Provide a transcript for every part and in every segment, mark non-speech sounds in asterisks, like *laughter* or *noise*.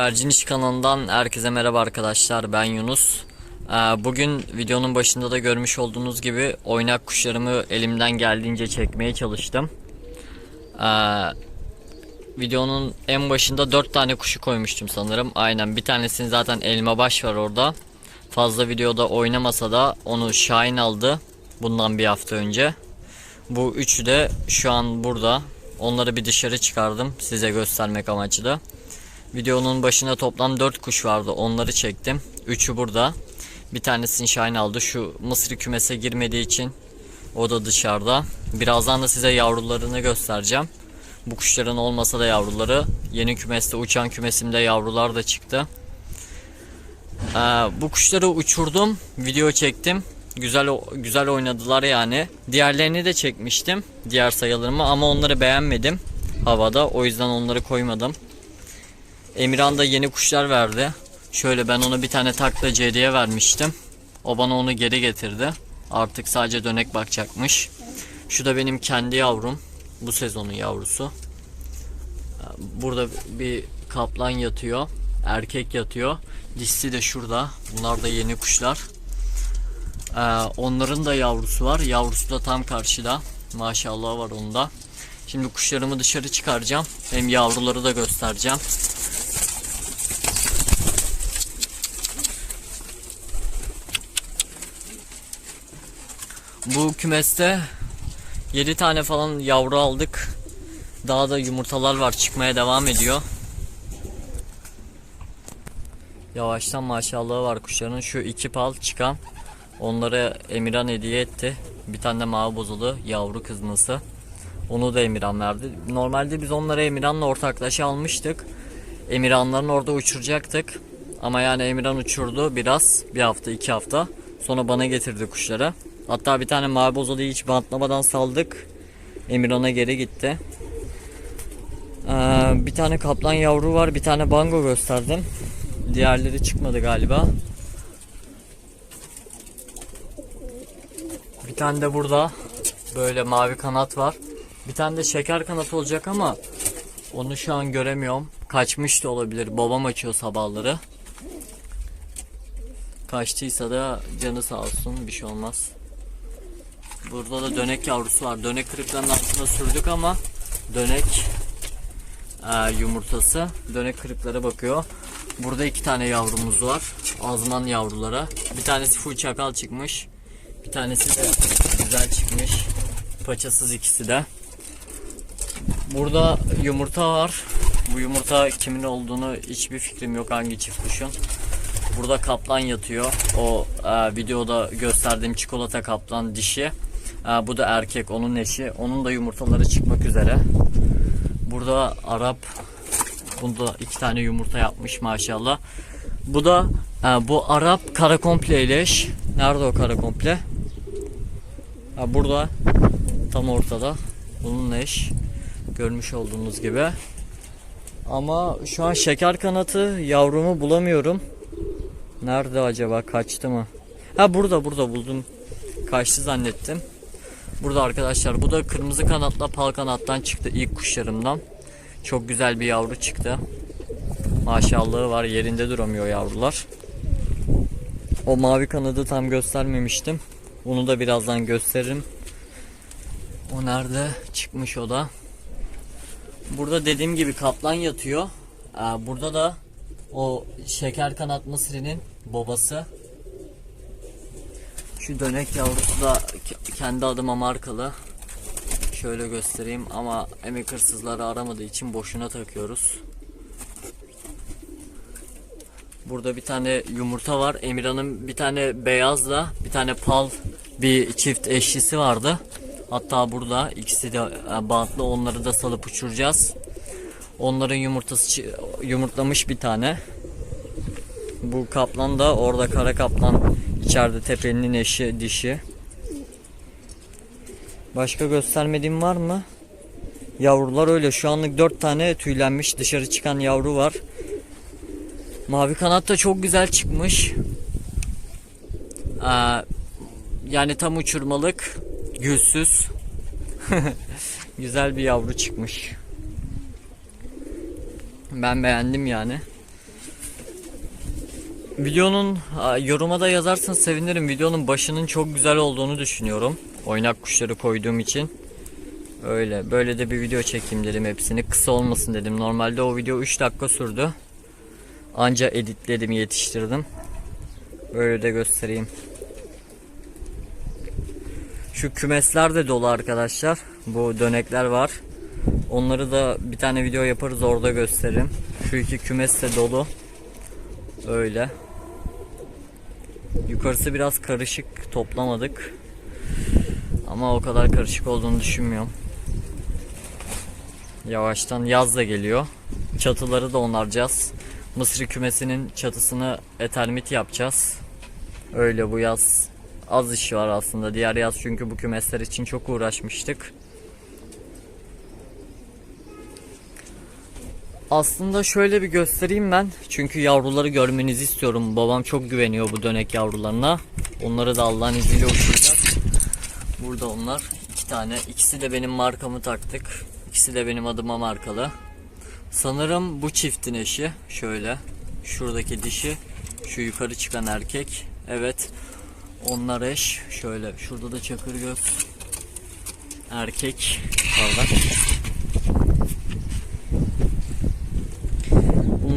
Güvercin İş kanalından herkese merhaba arkadaşlar ben Yunus. Ee, Bugün videonun başında da görmüş olduğunuz gibi oynak kuşlarımı elimden geldiğince çekmeye çalıştım. Ee, Videonun en başında 4 tane kuşu koymuştum sanırım. Aynen bir tanesini zaten elma baş var orada. Fazla videoda oynamasa da onu Şahin aldı bundan bir hafta önce. Bu üçü de şu an burada. Onları bir dışarı çıkardım size göstermek amaçlı. Videonun başına toplam 4 kuş vardı. Onları çektim. Üçü burada. Bir tanesini Şahin aldı. Şu mısır kümese girmediği için o da dışarıda. Birazdan da size yavrularını göstereceğim. Bu kuşların olmasa da yavruları. Yeni kümeste uçan kümesimde yavrular da çıktı. Ee, bu kuşları uçurdum. Video çektim. Güzel güzel oynadılar yani. Diğerlerini de çekmiştim. Diğer sayılarımı ama onları beğenmedim havada. O yüzden onları koymadım. Emirhan da yeni kuşlar verdi. Şöyle ben ona bir tane takla hediye vermiştim. O bana onu geri getirdi. Artık sadece dönek bakacakmış. Şu da benim kendi yavrum. Bu sezonun yavrusu. Burada bir kaplan yatıyor. Erkek yatıyor. Dişisi de şurada. Bunlar da yeni kuşlar. Ee, onların da yavrusu var. Yavrusu da tam karşıda. Maşallah var onda. Şimdi kuşlarımı dışarı çıkaracağım. Hem yavruları da göstereceğim. Bu kümeste 7 tane falan yavru aldık. Daha da yumurtalar var çıkmaya devam ediyor. Yavaştan maşallahı var kuşların. Şu iki pal çıkan. Onları Emirhan hediye etti. Bir tane de mavi bozulu yavru kızması. Onu da Emirhan verdi. Normalde biz onları Emirhan'la ortaklaşa almıştık. Emirhanların orada uçuracaktık. Ama yani Emirhan uçurdu biraz. Bir hafta iki hafta. Sonra bana getirdi kuşları. Hatta bir tane mavi bozuluyu hiç bantlamadan saldık. Emirhan'a geri gitti. Ee, bir tane kaplan yavru var. Bir tane bango gösterdim. Diğerleri çıkmadı galiba. Bir tane de burada böyle mavi kanat var. Bir tane de şeker kanat olacak ama onu şu an göremiyorum. Kaçmış da olabilir. Babam açıyor sabahları. Kaçtıysa da canı sağ olsun bir şey olmaz. Burada da dönek yavrusu var. Dönek kırıklarının altına sürdük ama dönek e, yumurtası dönek kırıklara bakıyor. Burada iki tane yavrumuz var. Azman yavrulara. Bir tanesi full çakal çıkmış. Bir tanesi de güzel çıkmış. Paçasız ikisi de. Burada yumurta var. Bu yumurta kimin olduğunu hiçbir fikrim yok hangi çift kuşun. Burada kaplan yatıyor. O e, videoda gösterdiğim çikolata kaplan dişi. E, bu da erkek onun eşi. Onun da yumurtaları çıkmak üzere. Burada Arap Bunda iki tane yumurta yapmış maşallah. Bu da e, bu Arap kara komple ile eş. Nerede o kara komple? Ha, burada tam ortada. Bunun eş. Görmüş olduğunuz gibi. Ama şu an şeker kanatı yavrumu bulamıyorum. Nerede acaba? Kaçtı mı? Ha burada burada buldum. Kaçtı zannettim. Burada arkadaşlar bu da kırmızı kanatla pal kanattan çıktı ilk kuşlarımdan. Çok güzel bir yavru çıktı. Maşallahı var yerinde duramıyor yavrular. O mavi kanadı tam göstermemiştim. Onu da birazdan gösteririm. O nerede? Çıkmış o da. Burada dediğim gibi kaplan yatıyor. Ee, burada da o şeker kanat mısırının babası. Şu dönek yavrusu da kendi adıma markalı. Şöyle göstereyim ama emek hırsızları aramadığı için boşuna takıyoruz. Burada bir tane yumurta var. Emirhan'ın bir tane beyazla bir tane pal bir çift eşlisi vardı. Hatta burada ikisi de e, bantlı onları da salıp uçuracağız. Onların yumurtası yumurtlamış bir tane. Bu kaplan da orada kara kaplan içeride tepenin eşi dişi. Başka göstermediğim var mı? Yavrular öyle. Şu anlık 4 tane tüylenmiş dışarı çıkan yavru var. Mavi kanat da çok güzel çıkmış. Ee, yani tam uçurmalık. Gülsüz. *laughs* güzel bir yavru çıkmış. Ben beğendim yani. Videonun yoruma da yazarsanız sevinirim. Videonun başının çok güzel olduğunu düşünüyorum. Oynak kuşları koyduğum için. Öyle. Böyle de bir video çekeyim dedim hepsini. Kısa olmasın dedim. Normalde o video 3 dakika sürdü. Anca editledim, yetiştirdim. Böyle de göstereyim. Şu kümesler de dolu arkadaşlar. Bu dönekler var. Onları da bir tane video yaparız orada gösteririm. Şu iki kümes de dolu. Öyle. Yukarısı biraz karışık toplamadık. Ama o kadar karışık olduğunu düşünmüyorum. Yavaştan yaz da geliyor. Çatıları da onaracağız. Mısır kümesinin çatısını etermit yapacağız. Öyle bu yaz az iş var aslında. Diğer yaz çünkü bu kümesler için çok uğraşmıştık. Aslında şöyle bir göstereyim ben. Çünkü yavruları görmenizi istiyorum. Babam çok güveniyor bu dönek yavrularına. Onları da Allah'ın izniyle uçuracak. Burada onlar. iki tane. İkisi de benim markamı taktık. İkisi de benim adıma markalı. Sanırım bu çiftin eşi. Şöyle. Şuradaki dişi. Şu yukarı çıkan erkek. Evet. Onlar eş. Şöyle. Şurada da çakır göz. Erkek. Pardon.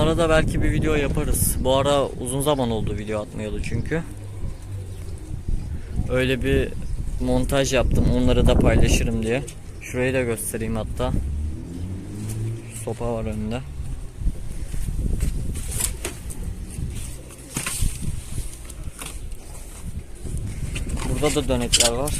Bunlara da belki bir video yaparız. Bu ara uzun zaman oldu video atmayalı çünkü. Öyle bir montaj yaptım. Onları da paylaşırım diye. Şurayı da göstereyim hatta. Sopa var önünde. Burada da dönekler var.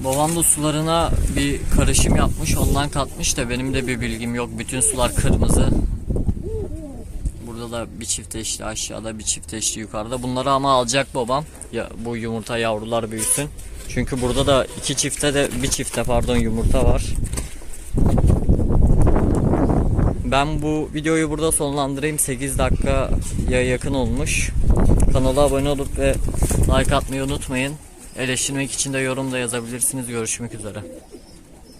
Babam da sularına bir karışım yapmış, ondan katmış da benim de bir bilgim yok. Bütün sular kırmızı. Burada da bir çift eşli aşağıda, bir çift eşli yukarıda. Bunları ama alacak babam. Ya bu yumurta yavrular büyüsün. Çünkü burada da iki çifte de bir çifte pardon yumurta var. Ben bu videoyu burada sonlandırayım. 8 dakikaya yakın olmuş. Kanala abone olup ve like atmayı unutmayın. Eleştirmek için de yorum da yazabilirsiniz. Görüşmek üzere.